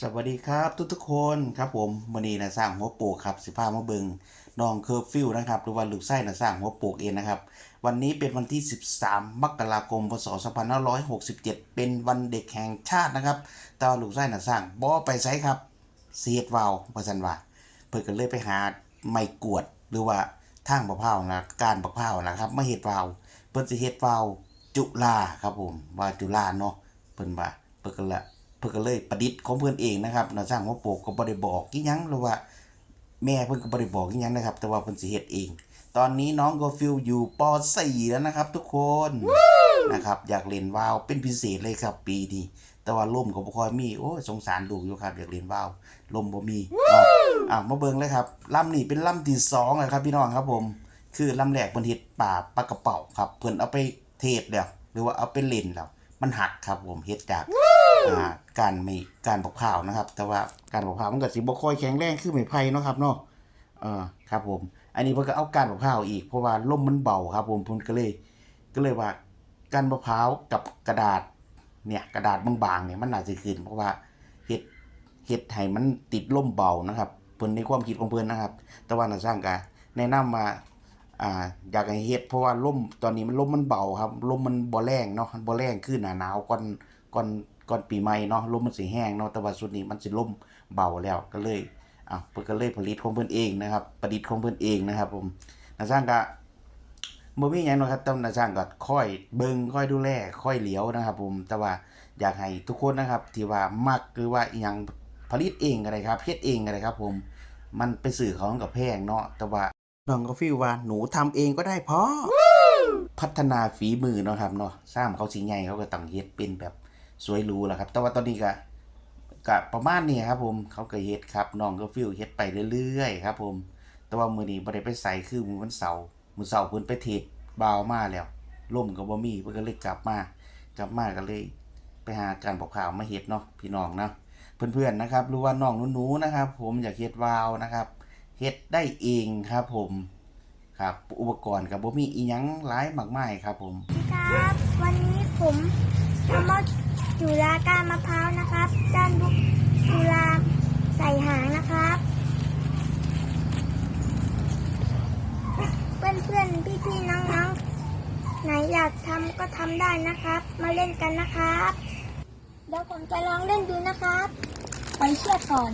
สวัสดีครับทุกทุกคนครับผมมื่อนี้นะสร้างหัวโปกครับสิพามาเบิงน้องเคอร์ฟิวนะครับหรือว่าลูกไส้นะสร้างหัวโปกเองนะครับ วันนี้เป็นวันที่ 13 มกราคมพศ2567 เป็นวันเด็กแห่งชาตินะครับตาลูกไส้นะสร้างบ่ไปไสครับเสียดวาวว่าซั่นว่าเพิ่นก็เลยไปหาไม้กวดหรือว่าทางบักพร้าวนะการบักพร้าวนะครับมาเฮ็ดวาวเพิ่นสิเฮ็ดวาวจุฬาครับผมว่าจุฬาเนาะเพิ่นว่าเพิ่นก็ละ เพิ่นก็เลยประดิษฐ์ของเพิ่นเองนะครับน่าสร้างหัวโปกก็บ่ได้บอกอีหยังหรือว่า แม่เพิ่นก็บ่ได้บอกอีหยังนะครับ แต่ว่าเพิ่นสิเฮ็ดเอง ตอนนี้น้องก็ฟิลอยู่ป .4 แล้วนะครับ ทุกคนนะครับอยากเล่นว่าวเป็นพิเศษเลยครับ ปีนี้แต่ว่าลมก็บ่ค่อยมีโอ้ยสงสารลูกอยู่ครับอยากเล่นว่าวลมบ่มีเนาะอะมาเบิ่งเลยครับลำนี้เป็นลำที่สองแล้วครับพี่น้องครับผม คือลำแรกเพิ่นเฮ็ดป่าปลากระเป๋าครับเพิ่นเอาไปเทศแล้วหรือว่าเอาไปเล่นแล้วมันหักครับผมเฮ็ดจาก อ่าการไม่การปอกข้าวนะครับ แต่ว่าการปอกข้าวมันก็สิบ่ค่อยแข็งแรงคือไม้ไผ่เนาะครับเนาะเออครับ ผม อันนี้เพิ่นก็เอาการปอกข้าวอีกเพราะว่าลมมันเบาครับ ผมเพิ่นก็เลย ก็เลยว่าการมะพร้าวกับกระดาษ เนี่ยกระดาษบางๆเนี่ยมันน่าจะขึ้นเพราะว่าเฮ็ดเฮ็ดให้มันติดลมเบานะครับเพิ่นในความคิดของเพิ่นนะครับ แต่ว่าน่าสร้างก็แนะนำมาอ่าอยากให้เฮ็ดเพราะว่าลมตอนนี้มันลมมันเบาครับลมมันบ่แรงเนาะบ่แรงคือหนาหนาวก่อน ก่อนก่อนปีใหม่เนาะลมมันสิแห้งเนาะแต่ว่าสุดนี้มันสิลมเบาแล้วก็เลยอะเพิ่นก็เลยผลิตของเพิ่นเองนะครับ ประดิษฐ์ของเพิ่นเองนะครับ ผมน่าสร้างก็บ่มีหยังเนาะครับต้องนาจ้างก็ค่อยเบิ่งค่อยดูแลค่อยเหลียวนะครับ ผมแต่ว่าอยากให้ทุกคนนะครับ ที่ว่ามักหรือว่าอีหยังผลิตเองก็ได้ครับเฮ็ดเองก็ได้ครับ ผม มันไปสื่อของกับแพงเนาะแต่ว่าน้องก็ฟีลว่าหนูทำเองก็ได้พอพัฒนาฝีมือเนาะครับเนาะสร้างเขาสิใหญ่เขาก็ต้องเฮ็ดเป็นแบบ สวยหรูแหละครับ แต่ว่าตอนนี้ก็ก็ประมาณนี้ครับผมเขาก็เฮ็ดครับน้องก็ฟีลเฮ็ดไปเรื่อยๆครับ ผม แต่ว่ามื้อนี้บ่ได้ไปใส่คือมื้อวันเสาร์มื้อเสาร์เพิ่นไปเทศบาวมาแล้วล่มก็บ่มีเพิ่นก็เลยกลับมากลับมาก็เลยไปหาการบอกข่าวมาเฮ็ดเนาะพี่น้องเนาะเพื่อนๆนะครับหรือว่าน้องหนูๆนะครับ ผมอยากเฮ็ดวาวนะครับเฮ็ดได้เองครับผมครับอุปกรณ์ก็บ่มีอีหยังหลายมากมายครับผมครับ วันนี้ผมทำมอด จุฬาก้านมะพร้าวนะครับ ด้านบุกจุฬาใส่หางนะครับ เพื่อนๆพี่ๆน้องๆไหนอยากทำก็ทำได้นะครับ มาเล่นกันนะครับ เดี๋ยวผมจะลองเล่นดูนะครับ ไปเชือก่อน